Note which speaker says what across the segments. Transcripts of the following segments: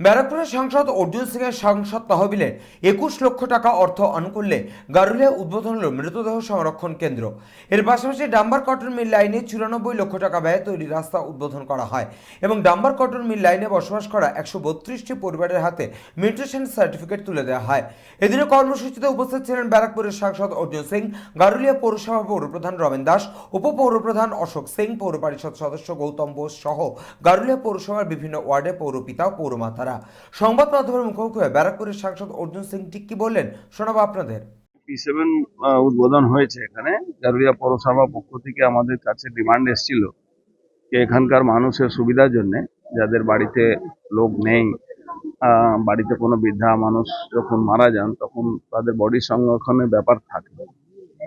Speaker 1: ব্যারাকপুরের সাংসদ অর্জুন সিং এর সাংসদ তহবিলে একুশ লক্ষ টাকা অর্থ অনুকূল্যে গারুলিয়া উদ্বোধন হল মৃতদেহ সংরক্ষণ কেন্দ্র। এর পাশাপাশি ডাম্বার কটন মিল লাইনে চুরানব্বই লক্ষ টাকা ব্যয়ে তৈরি রাস্তা উদ্বোধন করা হয় এবং ডাম্বার কটন মিল লাইনে বসবাস করা একশো বত্রিশটি পরিবারের হাতে মিউটেশন সার্টিফিকেট তুলে দেওয়া হয়। এদিনের কর্মসূচিতে উপস্থিত ছিলেন ব্যারাকপুরের সাংসদ অর্জুন সিং, গারুলিয়া পৌরসভা পৌরপ্রধান রমেন দাস, উপপৌরপ্রধান অশোক সিং, পৌর পরিষদ সদস্য গৌতম বোস সহ গারুলিয়া পৌরসভার বিভিন্ন ওয়ার্ডে পৌরপিতা ও পৌরমাতারা সংবাদ মাধ্যমের মুখোমুখি হয়ে ব্যারাকপুরের সাংসদ অর্জুন সিং ঠিক কি বললেন, শোনাবো আপনাদের।
Speaker 2: পি সেভেন উদ্বোধন হয়েছে এখানে। গারুলিয়া পৌরসভা পক্ষ থেকে আমাদের কাছে ডিমান্ড এসেছিল যে এখানকার মানুষের সুবিধার জন্য, যাদের বাড়িতে লোক নেই বাড়িতে কোনো বৃদ্ধা মানুষ যখন মারা যান, তখন তাদের বডি সংরক্ষণের ব্যাপার থাকে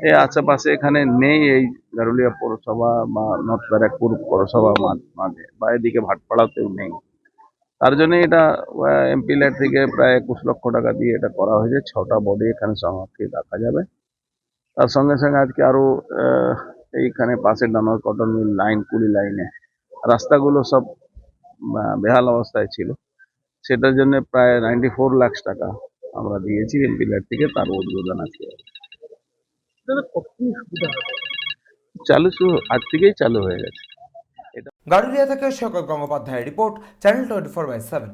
Speaker 2: এই আশেপাশে এখানে নেই এই গারুলিয়া পৌরসভা বা নর্থ ব্যারাকপুর পৌরসভা মাঝে, বা এদিকে ভাটপাড়াতেও নেই। তার জন্য এটা এমপি ল্যাড থেকে প্রায় একুশ লক্ষ টাকা দিয়ে এটা করা হয়েছে। ছটা বডি এখানে সংরক্ষিত রাখা যাবে। তার সঙ্গে সঙ্গে আজকে আরও আহ, এইখানে পাশে ডানোর কটন মিল লাইন কুড়ি লাইনে রাস্তাগুলো সব বেহাল অবস্থায় ছিল। সেটার জন্য প্রায় নাইনটি ফোর লাখ টাকা আমরা দিয়েছি এমপি ল্যাড থেকে তার উদ্বোধন আছে চালু শুরু আজ থেকেই চালু হয়ে গেছে।
Speaker 1: গারুলিয়া থেকে সকল গঙ্গোপাধ্যায়ের report channel twenty four by seven